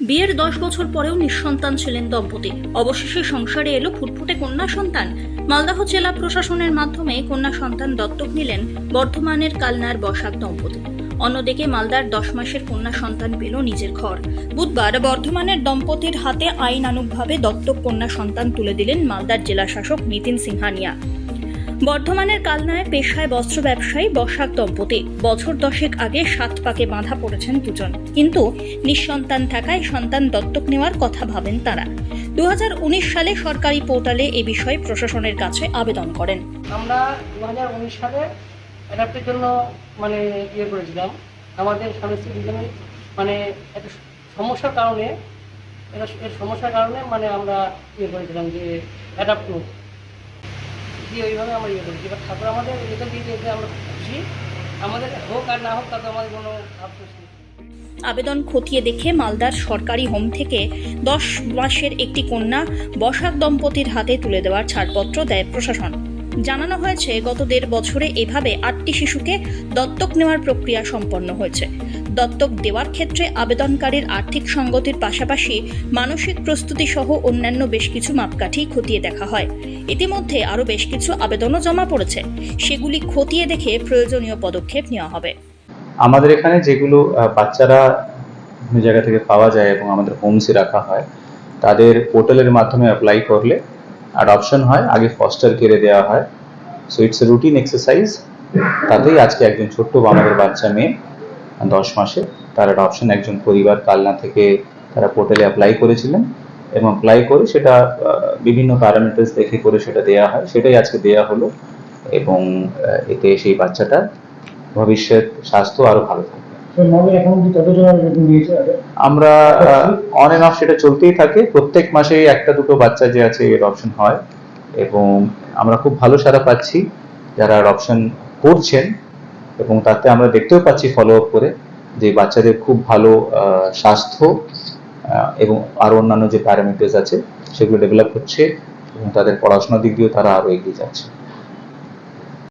বিয়ের দশ বছর পরেও নিঃসন্তান ছিলেন দম্পতি। অবশেষে সংসারে এলো ফুটফুটে কন্যা সন্তান। মালদহ জেলা প্রশাসনের মাধ্যমে কন্যা সন্তান দত্তক নিলেন বর্ধমানের কালনার বসাক দম্পতি। অন্যদিকে মালদার দশ মাসের কন্যা সন্তান পেল নিজের ঘর। বুধবার বর্ধমানের দম্পতির হাতে আইনানুগভাবে দত্তক কন্যা সন্তান তুলে দিলেন মালদার জেলা শাসক নিতিন সিংহানিয়া। বর্ধমানের কালনায় পেশায় বস্ত্র ব্যবসায়ী বসাক দম্পতি। বছর দশেক আগে সাত পাকে বাঁধা পড়েছেন দুজন। কিন্তু নিঃসন্তান থাকায় সন্তান দত্তক নেওয়ার কথা ভাবেন তারা। দুহাজার উনিশ সালে সরকারি পোর্টালে এ বিষয়ে প্রশাসনের কাছে আবেদন করেন। আমরা দু হাজার উনিশ সালে অ্যাডাপ্টের জন্য মানে ইয়ে করেছিলাম। আমাদের স্বামী স্ত্রী মানে একটা সমস্যার কারণে এর সমস্যার কারণে মানে আমরা ইয়ে করেছিলাম যে অ্যাডাপ্ট দিয়ে ওইভাবে আমরা ইয়ে করেছি এবার ঠাকুর আমাদের এটা দিয়ে দিয়েছে আমরা খুশি। আমাদের হোক আর না হোক, তাতে আমাদের কোনো আফসোস নেই। আবেদন খতিয়ে দেখে মালদার সরকারি হোম থেকে দশ মাসের একটি কন্যা বসাক দম্পতির হাতে তুলে দেওয়ার ছাড়পত্র দেয় প্রশাসন। জানানো হয়েছে, গত দেড় বছরে এভাবে আটটি শিশুকে দত্তক নেওয়ার প্রক্রিয়া সম্পন্ন হয়েছে। দত্তক দেওয়ার ক্ষেত্রে আবেদনকারীর আর্থিক সঙ্গতির পাশাপাশি মানসিক প্রস্তুতি সহ অন্যান্য বেশ কিছু মাপকাঠি খতিয়ে দেখা হয়। ইতিমধ্যে আরও বেশ কিছু আবেদনও জমা পড়েছে। সেগুলি খতিয়ে দেখে প্রয়োজনীয় পদক্ষেপ নেওয়া হবে। আমাদের এখানে যেগুলো বাচ্চারা বিভিন্ন জায়গা থেকে পাওয়া যায় এবং আমাদের হোমসে রাখা হয়, তাদের পোর্টালের মাধ্যমে অ্যাপ্লাই করলে অ্যাডপশন হয়, আগে ফস্টার কেড়ে দেওয়া হয়। So it's a routine exercise তাতেই আজকে একজন ছোট্ট আমাদের বাচ্চা মেয়ে দশ মাসে। তার অ্যাডপশন একজন পরিবার কালনা থেকে তারা পোর্টালে অ্যাপ্লাই করেছিলেন এবং অ্যাপ্লাই করে সেটা বিভিন্ন প্যারামিটার্স দেখে করে সেটা দেওয়া হয়। সেটাই আজকে দেওয়া হলো এবং এতে সেই বাচ্চাটার ভবিষ্যৎ স্বাস্থ্য আরও ভালো থাকবে। আমরা অন এন্ড অফ সেটা চলতেই থাকে। প্রত্যেক মাসে একটা দুটো বাচ্চা যে আছে এর অপশন হয়। এবং আমরা খুব ভালো সারা পাচ্ছি যারা অপশন করছেন। এবং তাতে আমরা দেখতেও পাচ্ছি ফলো আপ করে যে বাচ্চাদের খুব ভালো স্বাস্থ্য এবং আরও অন্যান্য যে প্যারামিটার্স আছে, সেগুলো ডেভেলপ হচ্ছে এবং তাদের পড়াশোনার দিক দিয়েও তারা আরও এগিয়ে যাচ্ছে।